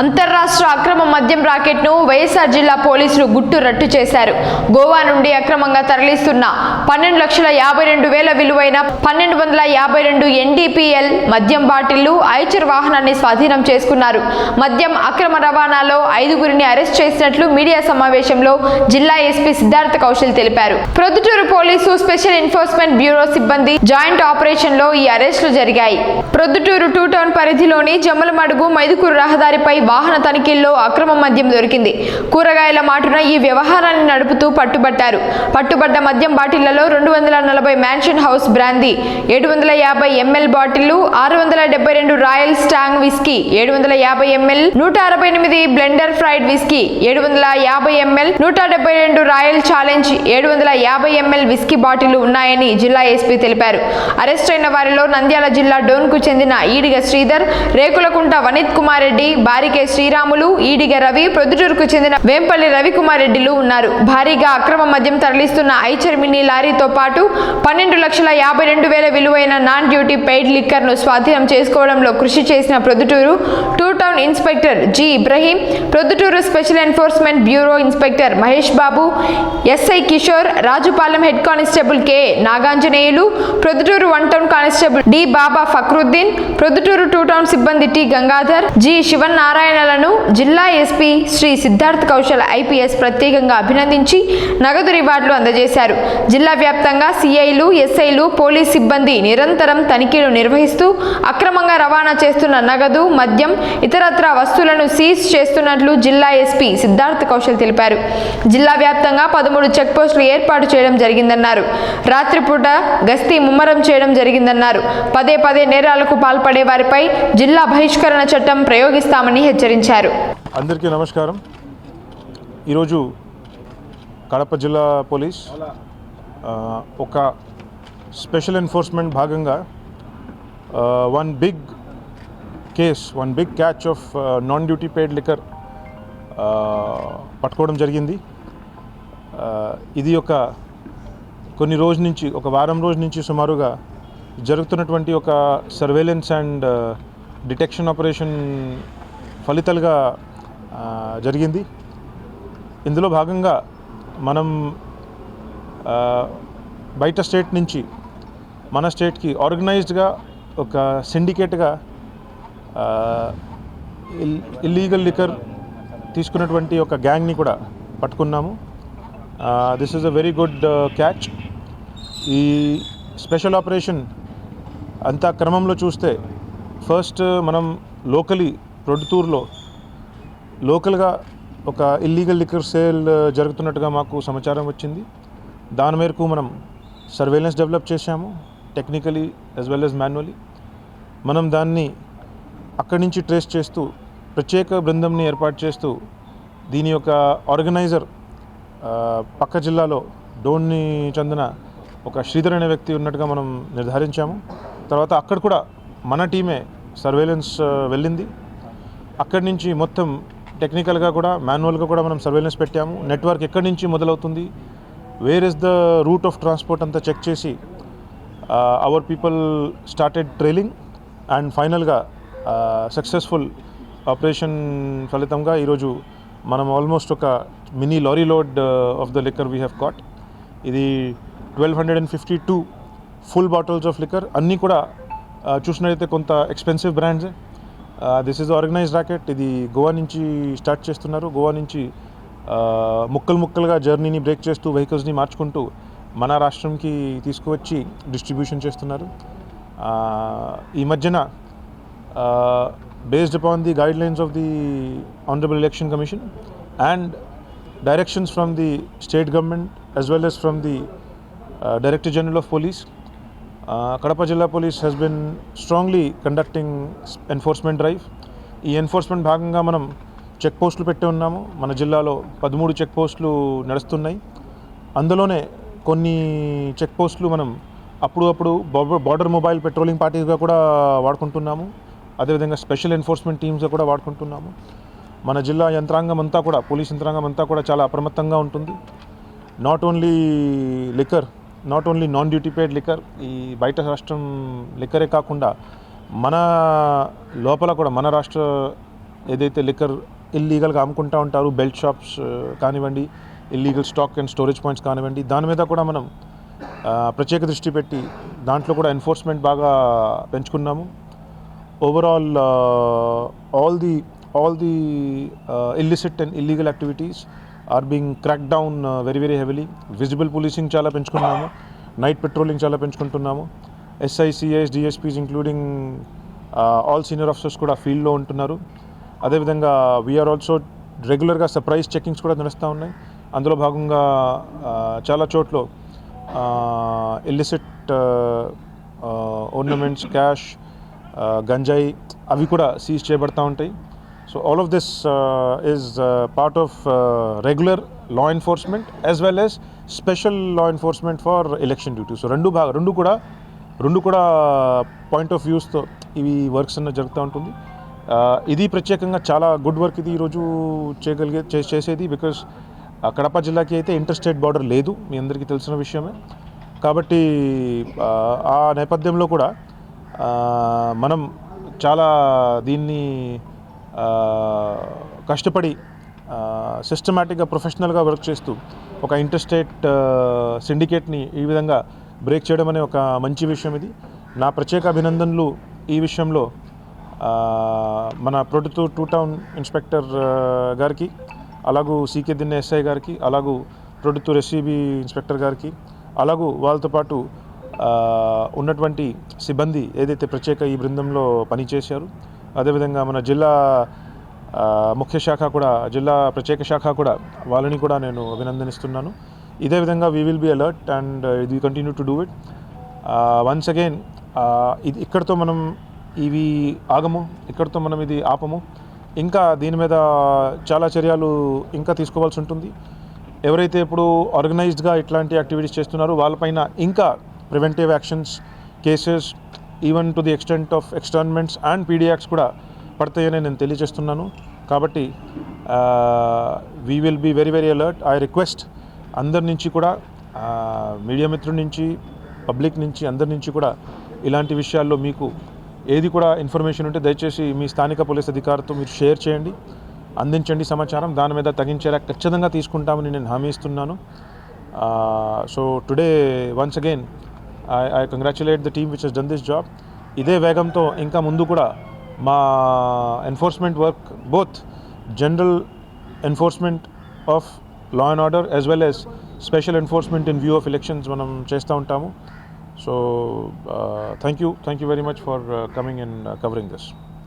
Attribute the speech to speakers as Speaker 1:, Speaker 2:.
Speaker 1: అంతర్రాష్ట్ర అక్రమ మద్యం రాకెట్ను వైఎస్ఆర్ జిల్లా పోలీసులు గుట్టు రట్టు చేశారు. గోవా నుండి అక్రమంగా తరలిస్తున్న పన్నెండు లక్షల యాభై రెండు వేల విలువైన పన్నెండు వందల యాభై రెండు ఎన్డీపీఎల్ మద్యం బాటిళ్ళు ఐచర్ వాహనాన్ని స్వాధీనం చేసుకున్నారు. మద్యం అక్రమ రవాణాలో ఐదుగురిని అరెస్ట్ చేసినట్లు మీడియా సమావేశంలో జిల్లా ఎస్పీ సిద్ధార్థ కౌశల్ తెలిపారు. Proddatur police special enforcement bureau సిబ్బంది జాయింట్ ఆపరేషన్లో ఈ అరెస్టులు జరిగాయి. ప్రొద్దుటూరు టూ టౌన్ పరిధిలోని జమ్మలమడుగు మైదుకూరు రహదారిపై వాహన తనిఖీల్లో అక్రమ మద్యం దొరికింది. కూరగాయల మాటున ఈ వ్యవహారాన్ని నడుపుతూ పట్టుబట్టారు. పట్టుబడ్డ మద్యం బాటిళ్ళలో రెండు వందల నలభై మ్యాన్షన్ హౌస్ బ్రాందీ ఏడు వందల యాభై ఎంఎల్ బాటిళ్ళు ఆరు వందల డెబ్బై రెండు రాయల్ స్టాంగ్ విస్కీ ఏడు వందల యాభై ఎంఎల్ నూట అరవై ఎనిమిది బ్లెండర్ ఫ్రైడ్ విస్కీ ఏడు వందల యాభై ఎంఎల్ నూట డెబ్బై రెండు రాయల్ ఛాలెంజ్ ఏడు వందల యాభై ఎంఎల్ విస్కీ బాటిళ్ళు ఉన్నాయని జిల్లా ఎస్పీ తెలిపారు. అరెస్ట్ అయిన వారిలో నంద్యాల జిల్లా డోన్కు చెందిన ఈడిగ శ్రీధర్ రేకులకుంట వనిత్ కుమార్ రెడ్డి బారిక శ్రీరాములు ఈడిగ రవి ప్రొద్దుటూరుకు చెందిన వేంపల్లి రవికుమార్ రెడ్డిలు ఉన్నారు. భారీగా అక్రమ మద్యం తరలిస్తున్న ఐచర్ మినీ లారీతో పాటు పన్నెండు లక్షల యాభై రెండు వేల విలువైన నాన్ డ్యూటీ పెయిడ్ లిక్కర్ను స్వాధీనం చేసుకోవడంలో కృషి చేసిన Proddatur two town inspector G Ibrahim Proddatur special enforcement bureau inspector Mahesh Babu SI Kishore Rajupalem head constable K Naganjaneyulu Proddatur one town constable D Baba Fakruddin Proddatur two town సిబ్బంది T Gangadhar G శివనారాయణలను జిల్లా SP Shri Siddharth Kaushal IPS ప్రత్యేకంగా అభినందించి నగదు రివార్డులు అందజేశారు. జిల్లా వ్యాప్తంగా సిఐలు ఎస్ఐలు పోలీస్ సిబ్బంది నిరంతరం తనిఖీలు నిర్వహిస్తూ అక్రమంగా రవాణా చేస్తున్న నగదు మద్యం ఇతరత్ర వస్తువులను సీజ్ చేస్తున్నట్లు జిల్లా ఎస్పీ సిద్ధార్థ్ కౌశల్ తెలిపారు. జిల్లా వ్యాప్తంగా పదమూడు చెక్పోస్టులు ఏర్పాటు చేయడం జరిగిందన్నారు. రాత్రిపూట గస్తీ ముమ్మరం చేయడం జరిగిందన్నారు. పదే పదే నేరాలకు పాల్పడే వారిపై జిల్లా బహిష్కరణ చట్టం ప్రయోగిస్తామని హెచ్చరించారు.
Speaker 2: అందరికీ నమస్కారం. ఈరోజు కడప జిల్లా పోలీస్ ఒక స్పెషల్ ఎన్ఫోర్స్మెంట్ భాగంగా one big case one big catch of non duty paid liquor పట్టుకోవడం జరిగింది. ఇది ఒక కొన్ని రోజు నుంచి ఒక వారం రోజు నుంచి సుమారుగా జరుగుతున్నటువంటి ఒక సర్వేలెన్స్ అండ్ డిటెక్షన్ ఆపరేషన్ ఫలితాలుగా జరిగింది. ఇందులో భాగంగా మనం బయట స్టేట్ నుంచి మన స్టేట్కి ఆర్గనైజ్డ్గా ఒక సిండికేట్గా ఇల్లీగల్ లిక్కర్ తీసుకున్నటువంటి ఒక గ్యాంగ్ని కూడా పట్టుకున్నాము. This is a very good catch. ఈ స్పెషల్ ఆపరేషన్ అంతా క్రమంలో చూస్తే ఫస్ట్ మనం లోకలీ ప్రొద్దుతూరులో లోకల్గా ఒక ఇల్లీగల్ లిక్కర్ సేల్ జరుగుతున్నట్టుగా మాకు సమాచారం వచ్చింది. దాని మేరకు మనం సర్వేలెన్స్ డెవలప్ చేశాము technically as well as manually మనం దాన్ని అక్కడి నుంచి ట్రేస్ చేస్తూ ప్రత్యేక బృందంని ఏర్పాటు చేస్తూ దీని యొక్క ఆర్గనైజర్ uh, పక్క జిల్లాలో డోన్ని చెందిన ఒక శ్రీధర్ అనే వ్యక్తి ఉన్నట్టుగా మనం నిర్ధారించాము. తర్వాత అక్కడ కూడా మన టీమే సర్వేలెన్స్ uh, వెళ్ళింది. అక్కడి నుంచి మొత్తం టెక్నికల్గా కూడా మాన్యువల్గా కూడా మనం సర్వేలెన్స్ పెట్టాము. నెట్వర్క్ ఎక్కడి నుంచి మొదలవుతుంది? Where is the route of transport అంతా చెక్ చేసి our people started trailing and ఫైనల్గా సక్సెస్ఫుల్ ఆపరేషన్ ఫలితంగా ఈరోజు మనం ఆల్మోస్ట్ ఒక mini lorry load of the liquor we have caught ఇది twelve hundred and fifty two full bottles of liquor అన్నీ కూడా చూసినట్లయితే కొంత expensive brands this is organise racket ఇది గోవా నుంచి స్టార్ట్ చేస్తున్నారు. గోవా నుంచి ముక్కలు ముక్కలుగా జర్నీని బ్రేక్ చేస్తూ వెహికల్స్ని మార్చుకుంటూ మన రాష్ట్రంకి తీసుకువచ్చి డిస్ట్రిబ్యూషన్ చేస్తున్నారు. ఈ మధ్యన based upon the guidelines of the honourable election commission and directions from the state government as well as from the director general of police uh, Kadapa Jilla Police has been strongly conducting enforcement drive. ఈ enforcement భాగంగా మనం check పోస్టులు పెట్టి ఉన్నాము. మన జిల్లాలో పదమూడు check పోస్టులు నడుస్తున్నాయి. అందులోనే కొన్ని చెక్ పోస్టులు మనం అప్పుడు అప్పుడు బార్డర్ మొబైల్ పెట్రోలింగ్ పార్టీస్గా కూడా వాడుకుంటున్నాము. అదేవిధంగా స్పెషల్ ఎన్ఫోర్స్మెంట్ టీమ్స్గా కూడా వాడుకుంటున్నాము. మన జిల్లా యంత్రాంగం అంతా కూడా పోలీస్ యంత్రాంగం అంతా కూడా చాలా అప్రమత్తంగా ఉంటుంది. Not only liquor not only non duty paid liquor ఈ బయట రాష్ట్రం లిక్కరే కాకుండా మన లోపల కూడా మన రాష్ట్ర ఏదైతే లిక్కర్ ఇల్లీగల్గా అమ్ముకుంటా ఉంటారు బెల్ట్ షాప్స్ కానివ్వండి illegal stock and storage points కానివ్వండి దాని మీద కూడా మనం ప్రత్యేక దృష్టి పెట్టి దాంట్లో కూడా ఎన్ఫోర్స్మెంట్ బాగా పెంచుకున్నాము. Overall all the all the illicit and illegal activities are being crack down very very heavily visible policing చాలా పెంచుకున్నాము. నైట్ పెట్రోలింగ్ చాలా పెంచుకుంటున్నాము. SIs CIs DSPs including all senior officers కూడా ఫీల్డ్లో ఉంటున్నారు. అదేవిధంగా వీఆర్ ఆల్సో రెగ్యులర్గా సర్ప్రైజ్ చెకింగ్స్ కూడా నడుస్తూ ఉన్నాయి. అందులో భాగంగా uh, చాలా చోట్ల ఇల్లిసిట్ ఓర్నమెంట్స్ క్యాష్ గంజాయి అవి కూడా సీజ్ చేయబడతా ఉంటాయి. So all of this is part of regular law enforcement as well as special law enforcement for election duty so రెండు భాగ రెండు కూడా రెండు కూడా పాయింట్ ఆఫ్ వ్యూస్తో ఇవి వర్క్స్ అన్న జరుగుతూ ఉంటుంది ఇది ప్రత్యేకంగా చాలా గుడ్ వర్క్ ఇది ఈరోజు చేయగలిగే చే- చేసేది బికాస్ కడప జిల్లాకి అయితే ఇంటర్ స్టేట్ బార్డర్ లేదు మీ అందరికీ తెలిసిన విషయమే కాబట్టి ఆ, నేపథ్యంలో కూడా మనం చాలా దీన్ని కష్టపడి సిస్టమేటిక్గా ప్రొఫెషనల్గా వర్క్ చేస్తూ ఒక ఇంటర్ స్టేట్ సిండికేట్ని ఈ విధంగా బ్రేక్ చేయడం అనే ఒక మంచి విషయం ఇది. నా ప్రత్యేక అభినందనలు ఈ విషయంలో మన ప్రొద్దుతూరు టూ టౌన్ ఇన్స్పెక్టర్ గారికి అలాగూ సీకే దిన్న ఎస్ఐ గారికి అలాగూ ప్రొడుతూర్ ఎస్సీబీ ఇన్స్పెక్టర్ గారికి అలాగూ వాళ్ళతో పాటు ఉన్నటువంటి సిబ్బంది ఏదైతే ప్రత్యేక ఈ బృందంలో పనిచేశారు అదేవిధంగా మన జిల్లా ముఖ్య శాఖ కూడా జిల్లా ప్రత్యేక శాఖ కూడా వాళ్ళని కూడా నేను అభినందనిస్తున్నాను. ఇదే విధంగా we will be alert and ఇది continue to do it once again ఇది ఇక్కడితో మనం ఇవి ఆగము ఇక్కడితో మనం ఇది ఆపము. ఇంకా దీని మీద చాలా చర్యలు ఇంకా తీసుకోవాల్సి ఉంటుంది. ఎవరైతే ఇప్పుడు ఆర్గనైజ్డ్గా ఇట్లాంటి యాక్టివిటీస్ చేస్తున్నారో వాళ్ళపైన ఇంకా preventive actions cases even to the extent of externments and PD Acts కూడా పడతాయని నేను తెలియజేస్తున్నాను. కాబట్టి we will be very very alert I request అందరి నుంచి కూడా మీడియా మిత్రుల నుంచి పబ్లిక్ నుంచి అందరి నుంచి కూడా ఇలాంటి విషయాల్లో మీకు ఏది కూడా ఇన్ఫర్మేషన్ ఉంటే దయచేసి మీ స్థానిక పోలీస్ అధికారితో మీరు షేర్ చేయండి. అందించండి సమాచారం. దాని మీద తగ్గించేలా ఖచ్చితంగా తీసుకుంటామని నేను హామీ ఇస్తున్నాను. So today once again I congratulate the team which has done this job ఇదే వేగంతో ఇంకా ముందు కూడా మా enforcement work both general enforcement of law and order as well as special enforcement in view of elections మనం చేస్తూ ఉంటాము. So thank you thank you very much for coming and covering this